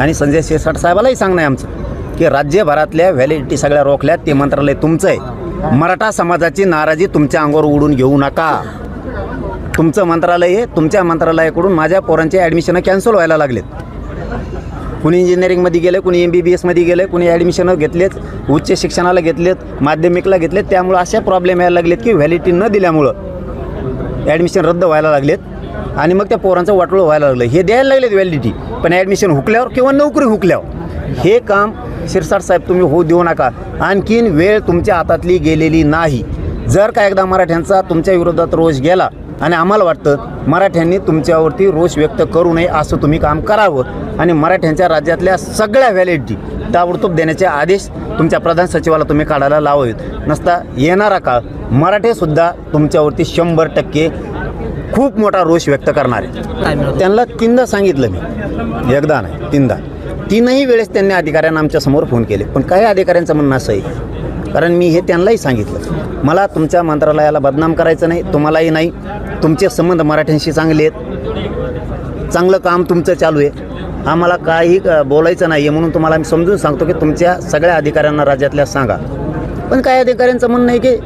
आणि संजय शिरसाट साहेबालाही सांगणं आहे आमचं की राज्यभरातल्या व्हॅलिडिटी सगळ्या रोखल्यात ते मंत्रालय तुमचं आहे. मराठा समाजाची नाराजी तुमच्या अंगावर उडून घेऊ नका. तुमचं मंत्रालय आहे तुमच्या मंत्रालयाकडून माझ्या पोरांचे ॲडमिशनं कॅन्सल व्हायला लागलेत. कुणी इंजिनिअरिंगमध्ये गेले कुणी एम बी बी एसमध्ये गेले कुणी ॲडमिशनं घेतलेत उच्च शिक्षणाला घेतलेत माध्यमिकला घेतलेत त्यामुळं अशा प्रॉब्लेम यायला लागलेत की व्हॅलिडिटी न दिल्यामुळं ॲडमिशन रद्द व्हायला लागलेत. आणि मग त्या पोरांचं वाटोळं व्हायला लागलं. हे द्यायला लागलेत व्हॅलिडिटी पण ॲडमिशन हुकल्यावर किंवा नोकरी हुकल्यावर. हे काम शिरसाट साहेब तुम्ही होऊ देऊ नका. आणखीन वेळ तुमच्या हातातली गेलेली नाही. जर का एकदा मराठ्यांचा तुमच्या विरोधात रोष गेला आणि आम्हाला वाटतं मराठ्यांनी तुमच्यावरती रोष व्यक्त करू नये असं तुम्ही काम करावं आणि मराठ्यांच्या राज्यातल्या सगळ्या व्हॅलिडिटी ताबडतोब देण्याचे आदेश तुमच्या प्रधान सचिवाला तुम्ही काढायला लावावेत नसता येणारा काळ मराठेसुद्धा तुमच्यावरती शंभर टक्के खूप मोठा रोष व्यक्त करणार. आहे त्यांना तीनदा सांगितलं मी. एकदा नाही तीनदा. तीनही वेळेस त्यांनी अधिकाऱ्यांना आमच्यासमोर फोन केले. पण काही अधिकाऱ्यांचं म्हणणं असं आहे. कारण मी हे त्यांनाही सांगितलं. मला तुमच्या मंत्रालयाला बदनाम करायचं नाही तुम्हालाही नाही. तुमचे संबंध मराठ्यांशी चांगले आहेत. चांगलं काम तुमचं चालू आहे. आम्हाला काही बोलायचं नाही आहे म्हणून तुम्हाला मी समजून सांगतो की तुमच्या सगळ्या अधिकाऱ्यांना राज्यातल्या सांगा. पण काही अधिकाऱ्यांचं म्हणणं आहे की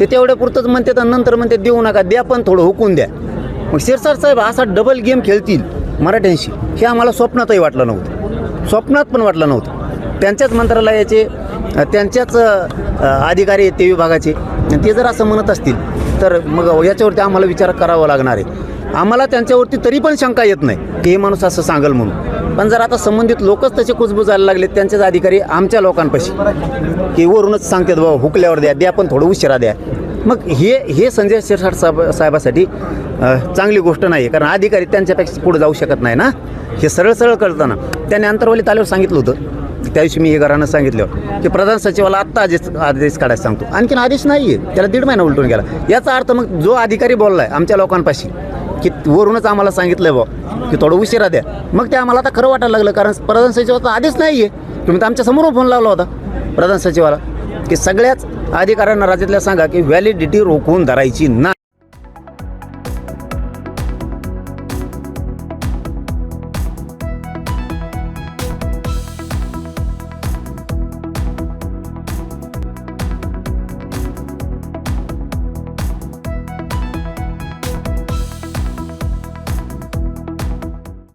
ते तेवढ्या पुरतंच म्हणते तर नंतर म्हणते देऊ नका द्या पण थोडं हुकून द्या. मग शिरसाट साहेब असा डबल गेम खेळतील मराठ्यांशी हे आम्हाला स्वप्नातही वाटलं नव्हतं. स्वप्नात पण वाटलं नव्हतं. त्यांच्याच मंत्रालयाचे त्यांच्याच अधिकारी आहेत ते विभागाचे. आणि ते जर असं म्हणत असतील तर मग याच्यावरती आम्हाला विचार करावा लागणार आहे. आम्हाला त्यांच्यावरती तरी पण शंका येत नाही की हे माणूस असं सांगेल म्हणून. पण जर आता संबंधित लोकच तसे कुजबुजायला लागले त्यांचेच अधिकारी आमच्या लोकांपाशी की वरूनच सांगतात बाबा हुकल्यावर द्या द्या पण थोडं उशिरा द्या. मग हे हे संजय शिरसाट साहेब साहेबासाठी चांगली गोष्ट नाही आहे कारण अधिकारी त्यांच्यापेक्षा पुढे जाऊ शकत नाही ना. हे सरळ सरळ कळतं ना त्याने अंतरवालीत सांगितलं होतं. त्या दिवशी मी हे घरानं सांगितलं की प्रधान सचिवाला आत्ता आदेश आदेश काढायला सांगतो. आणखीन आदेश नाही आहे त्याला दीड महिना उलटून गेला. याचा अर्थ मग जो अधिकारी बोलला आहे आमच्या लोकांपाशी की वरूनच आम्हाला सांगितलं आहे बा की थोडं उशिरा द्या. मग ते आम्हाला आता खरं वाटायला लागलं. कारण प्रधान सचिवाचा आदेश नाही आहे तुम्ही तर आमच्यासमोर फोन लावला होता प्रधान सचिवाला की सगळ्याच अधिकाऱ्यांना राज्यातल्या सांगा की व्हॅलिडिटी रोखून धरायची नाही